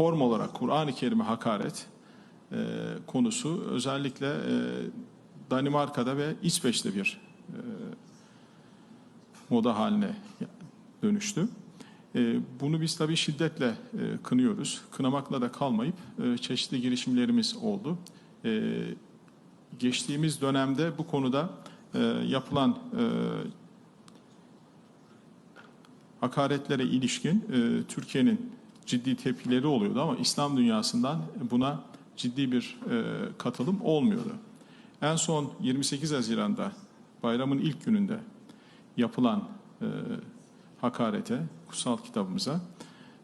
form olarak Kur'an-ı Kerim'e hakaret e, konusu özellikle e, Danimarka'da ve İsveç'te bir e, moda haline dönüştü. E, bunu biz tabii şiddetle e, kınıyoruz. Kınamakla da kalmayıp e, çeşitli girişimlerimiz oldu. E, geçtiğimiz dönemde bu konuda e, yapılan e, hakaretlere ilişkin e, Türkiye'nin ciddi tepkileri oluyordu ama İslam dünyasından buna ciddi bir e, katılım olmuyordu. En son 28 Haziran'da bayramın ilk gününde yapılan e, hakarete, kutsal kitabımıza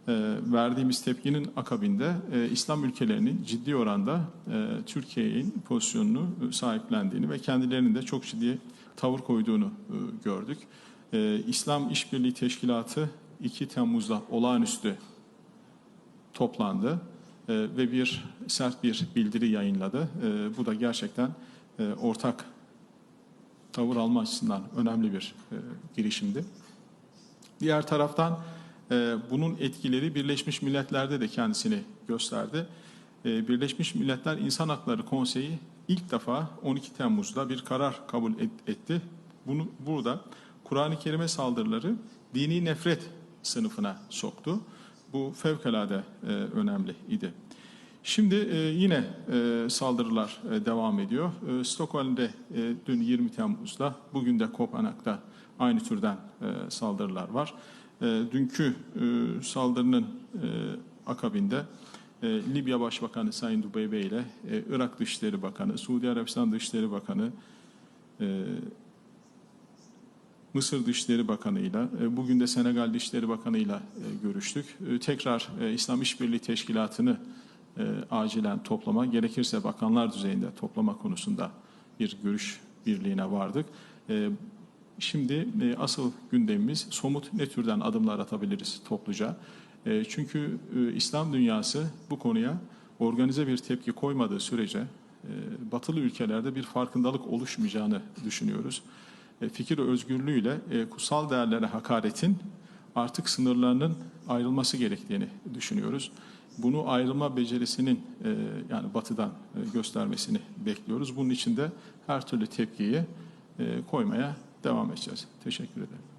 e, verdiğimiz tepkinin akabinde e, İslam ülkelerinin ciddi oranda e, Türkiye'nin pozisyonunu sahiplendiğini ve kendilerinin de çok ciddi tavır koyduğunu e, gördük. E, İslam İşbirliği Teşkilatı 2 Temmuz'da olağanüstü toplandı e, ve bir sert bir bildiri yayınladı. E, bu da gerçekten e, ortak tavır alma açısından önemli bir e, girişimdi. Diğer taraftan e, bunun etkileri Birleşmiş Milletler'de de kendisini gösterdi. E, Birleşmiş Milletler İnsan Hakları Konseyi ilk defa 12 Temmuz'da bir karar kabul et- etti. Bunu burada Kur'an-ı Kerim'e saldırıları dini nefret sınıfına soktu. Bu fevkalade e, önemli idi. Şimdi e, yine e, saldırılar e, devam ediyor. E, Stockholm'de e, dün 20 Temmuz'da, bugün de Kopenhag'da aynı türden e, saldırılar var. E, dünkü e, saldırının e, akabinde e, Libya Başbakanı Sayın Dubeybe ile e, Irak Dışişleri Bakanı, Suudi Arabistan Dışişleri Bakanı, e, Mısır Dışişleri Bakanı'yla, e, bugün de Senegal Dışişleri Bakanı'yla e, görüştük. E, Tekrar İslam İşbirliği Teşkilatı'nı acilen toplama, gerekirse bakanlar düzeyinde toplama konusunda bir görüş birliğine vardık. Şimdi asıl gündemimiz somut ne türden adımlar atabiliriz topluca. Çünkü İslam dünyası bu konuya organize bir tepki koymadığı sürece batılı ülkelerde bir farkındalık oluşmayacağını düşünüyoruz. E, Fikir özgürlüğüyle e, kutsal değerlere hakaretin artık sınırlarının ayrılması gerektiğini düşünüyoruz. Bunu ayrılma becerisinin e, yani batıdan göstermesini bekliyoruz. Bunun için de her türlü tepkiyi koymaya devam edeceğiz. Teşekkür ederim.